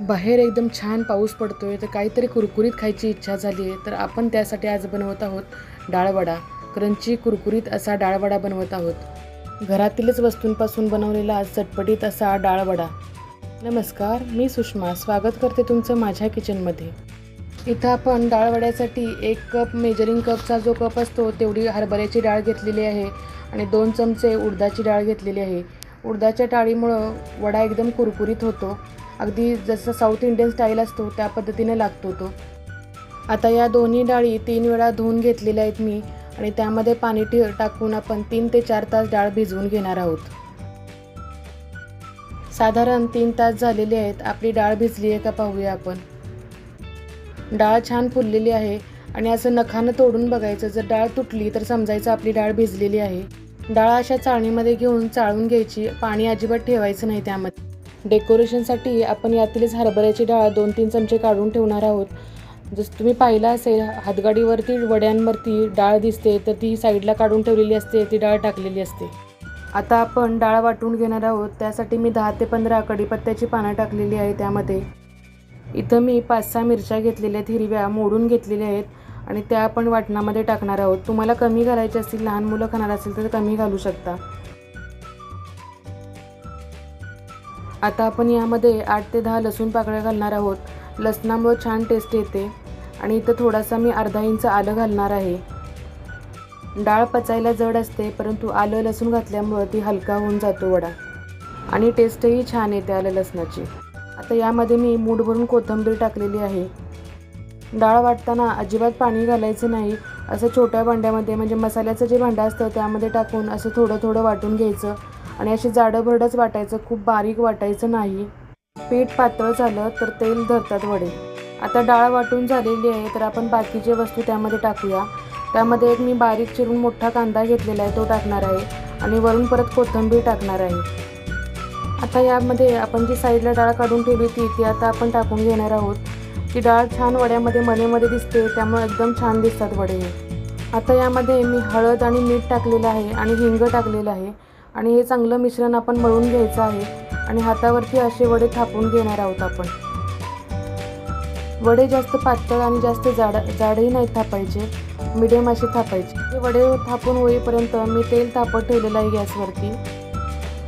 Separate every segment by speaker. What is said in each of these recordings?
Speaker 1: बाहेर एकदम छान पाऊस पडतो आहे तर काहीतरी कुरकुरीत खायची इच्छा झाली आहे तर आपण त्यासाठी आज बनवत आहोत डाळवडा. क्रंची कुरकुरीत असा डाळवडा बनवत आहोत. घरातीलच वस्तूंपासून बनवलेला आज चटपटीत असा डाळवडा. नमस्कार मी सुषमा. स्वागत करते तुमचं माझ्या किचनमध्ये. इथं आपण डाळवड्यासाठी एक कप मेजरिंग कपचा जो कप असतो तेवढी हरभऱ्याची डाळ घेतलेली आहे आणि दोन चमचे उडदाची डाळ घेतलेली आहे. उडदाच्या डाळीमुळं वडा एकदम कुरकुरीत होतो. अगदी जसं साऊथ इंडियन स्टाईल असतो त्या पद्धतीने लागतो तो. आता या दोन्ही डाळी तीन वेळा धुवून घेतलेल्या आहेत मी आणि त्यामध्ये पाणी टाकून आपण तीन ते चार तास डाळ भिजवून घेणार आहोत. साधारण तीन तास झालेले आहेत आपली डाळ भिजली आहे का पाहूया आपण. डाळ छान फुललेली आहे आणि असं नखानं तोडून बघायचं जर डाळ तुटली तर समजायचं आपली डाळ भिजलेली आहे. डाळ अशा चाळणीमध्ये घेऊन चाळून घ्यायची पाणी अजिबात ठेवायचं नाही त्यामध्ये. डेकोरेशनसाठी आपण यातीलच हरभऱ्याची डाळ दोन तीन चमचे काढून ठेवणार आहोत. जसं तुम्ही पाहिलं असेल हातगाडीवरती वड्यांवरती डाळ दिसते तर ती साईडला काढून ठेवलेली असते ती डाळ टाकलेली असते. आता आपण डाळ वाटून घेणार आहोत. त्यासाठी मी दहा ते पंधरा कडीपत्त्याची पानं टाकलेली आहे त्यामध्ये. इथं मी पाच सहा मिरच्या घेतलेल्या आहेत हिरव्या मोडून घेतलेल्या आहेत आणि त्या आपण वाटणामध्ये टाकणार आहोत. तुम्हाला कमी घालायचे असतील लहान मुलं खाणार असेल तर कमी घालू शकता. आता आपण यामध्ये आठ ते दहा लसूण पाकळ्या घालणार आहोत. लसणामुळं छान टेस्ट येते. आणि इथं थोडासा मी अर्धा इंच आलं घालणार आहे. डाळ पचायला जड असते परंतु आलं लसूण घातल्यामुळं ती हलका होऊन जातो वडा. आणि टेस्टही छान येते आलं लसणाची. आता यामध्ये मी मूठ भरून कोथिंबीर टाकलेली आहे. डाळ वाटताना अजिबात पाणी घालायचं नाही. असं छोट्या भांड्यामध्ये म्हणजे मसाल्याचं जे भांडं असतं त्यामध्ये टाकून असं थोडं थोडं वाटून घ्यायचं. आणि अशी जाडंभरडंच वाटायचं खूप बारीक वाटायचं नाही. पीठ पातळ झालं तर तेल धरतात वडे. आता डाळ वाटून झालेली आहे तर आपण बाकीचे वस्तू त्यामध्ये टाकूया. त्यामध्ये एक मी बारीक चिरून मोठा कांदा घेतलेला आहे तो टाकणार आहे. आणि वरून परत कोथिंबीर टाकणार आहे. आता यामध्ये आपण जी साईडला डाळ काढून ठेवली ती ती आता आपण टाकून घेणार आहोत. ती डाळ छान वड्यामध्ये मनेमध्ये दिसते त्यामुळे एकदम छान दिसतात वडे. आता यामध्ये मी हळद आणि मीठ टाकलेलं आहे आणि हिंग टाकलेलं आहे. आणि हे चांगलं मिश्रण आपण मळून घ्यायचं आहे आणि हातावरती असे वडे थापून घेणार आहोत आपण. वडे जास्त पातळ आणि जास्त जाड जाडही नाही थापायचे मिडियम असे थापायचे. हे वडे थापून होईपर्यंत मी तेल तापत ठेवलेलं आहे गॅसवरती.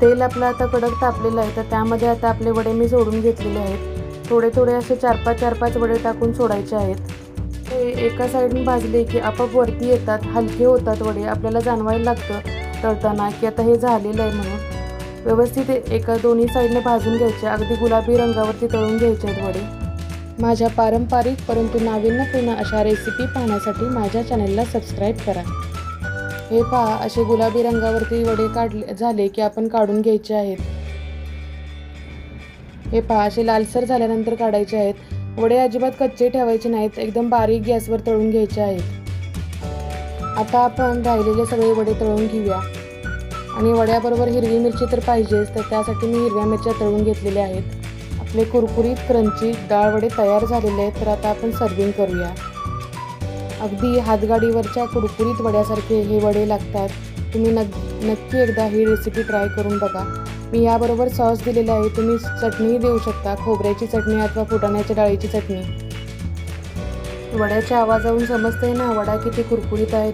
Speaker 1: तेल आपलं आता कडक तापलेलं आहे तर त्यामध्ये आता आपले वडे मी सोडून घेतलेले आहेत. थोडे थोडे असे चार पाच चार पाच वडे टाकून सोडायचे आहेत. ते एका साईडून भाजले की आपोआप वरती येतात हलके होतात वडे. आपल्याला जाणवायला लागतं तळताना की आता हे झालेलं आहे म्हणून. व्यवस्थित एका दोन्ही साईडने भाजून घ्यायचे अगदी गुलाबी रंगावरती तळून घ्यायचे आहेत वडे. माझ्या पारंपरिक परंतु नाविन्यपूर्ण अशा रेसिपी पाहण्यासाठी माझ्या चॅनलला सबस्क्राईब करा. हे पहा असे गुलाबी रंगावरती वडे काढले झाले की आपण काढून घ्यायचे आहेत. हे पहा असे लालसर झाल्यानंतर काढायचे आहेत. वडे अजिबात कच्चे ठेवायचे नाहीत एकदम बारीक गॅसवर तळून घ्यायचे आहेत. आता आपण राहिलेले सगळे वडे तळून घेऊया. आणि वड्याबरोबर हिरवी मिरची तर पाहिजेच तर त्यासाठी मी हिरव्या मिरच्या तळून घेतलेल्या आहेत. आपले कुरकुरीत क्रंची डाळ वडे तयार झालेले आहेत तर आता आपण सर्विंग करूया. अगदी हातगाडीवरच्या कुरकुरीत वड्यासारखे हे वडे लागतात. तुम्ही नक नक्की एकदा ही रेसिपी ट्राय करून बघा. मी याबरोबर सॉस दिलेला आहे तुम्ही चटणीही देऊ शकता. खोबऱ्याची चटणी अथवा फुटाण्याच्या डाळीची चटणी. वड्याच्या आवाजावरून समजतंय ना वडा किती कुरकुरीत आहे